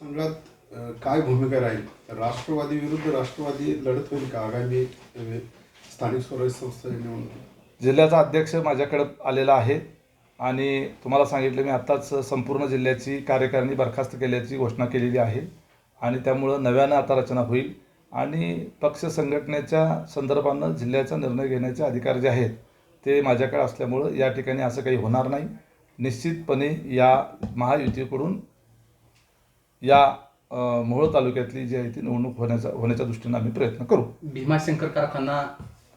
संघात काय भूमिका राहील? राष्ट्रवादी विरुद्ध राष्ट्रवादी लढत होईल का? आगामी स्थानिक स्वराज्य संस्था निवडणूक जिल्ह्याचा अध्यक्ष माझ्याकडे आलेला आहे आणि तुम्हाला सांगितलं मी आत्ताच संपूर्ण जिल्ह्याची कार्यकारिणी बरखास्त केल्याची घोषणा केलेली आहे आणि त्यामुळं नव्यानं आता रचना होईल आणि पक्ष संघटनेच्या संदर्भानं जिल्ह्याचा निर्णय घेण्याचे अधिकार जे आहेत ते माझ्याकडे असल्यामुळं या ठिकाणी असं काही होणार नाही. निश्चितपणे या महायुतीकडून या मोहोळ तालुक्यातली जी आहे ती निवडणूक होण्याचा होण्याच्या दृष्टीनं आम्ही प्रयत्न करू. भीमाशंकर कारखाना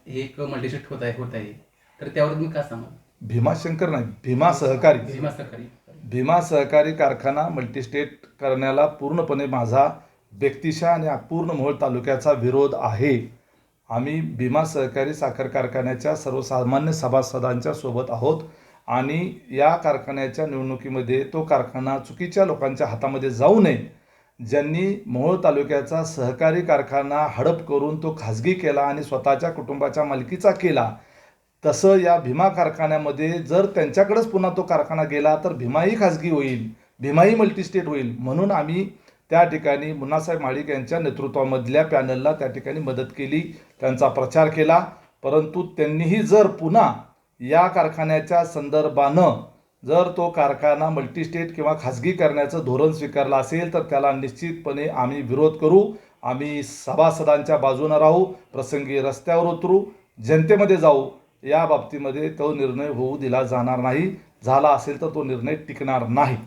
हे एक मल्टीस्टेट होत आहे होत आहे. तर त्यावर तुम्ही काय सांगाल भीमाशंकर नाही भीमा सहकारी. भीमा सरकारी भीमा सहकारी कारखाना मल्टीस्टेट करण्याला पूर्णपणे माझा व्यक्तिशा आणि पूर्ण मोहोळ तालुक्याचा विरोध आहे. आम्ही भीमा सहकारी साखर कारखान्याच्या सर्वसामान्य सभासदांच्या सोबत आहोत. आणि या कारखान्याच्या निवडणुकीमध्ये तो कारखाना चुकीच्या लोकांच्या हातामध्ये जाऊ नये ज्यांनी मोहोळ तालुक्याचा सहकारी कारखाना हडप करून तो खाजगी केला आणि स्वतःच्या कुटुंबाच्या मालकीचा केला तसं या भीमा कारखान्यामध्ये जर त्यांच्याकडेच पुन्हा तो कारखाना गेला तर भीमाही खाजगी होईल भीमाही मल्टीस्टेट होईल. म्हणून आम्ही त्या ठिकाणी मुन्नासाहेब महाडिक यांच्या नेतृत्वामधल्या पॅनलला त्या ठिकाणी मदत केली त्यांचा प्रचार केला. परंतु त्यांनीही जर पुन्हा या कारखान्याच्या संदर्भानं जर तो कारखाना मल्टीस्टेट किंवा खाजगी करण्याचं धोरण स्वीकारलं असेल तर त्याला निश्चितपणे आम्ही विरोध करू. आम्ही सभासदांच्या बाजूनं राहू प्रसंगी रस्त्यावर उतरू जनतेमध्ये जाऊ. या बाबतीमध्ये तो निर्णय होऊ दिला जाणार नाही. झाला असेल तर तो निर्णय टिकणार नाही.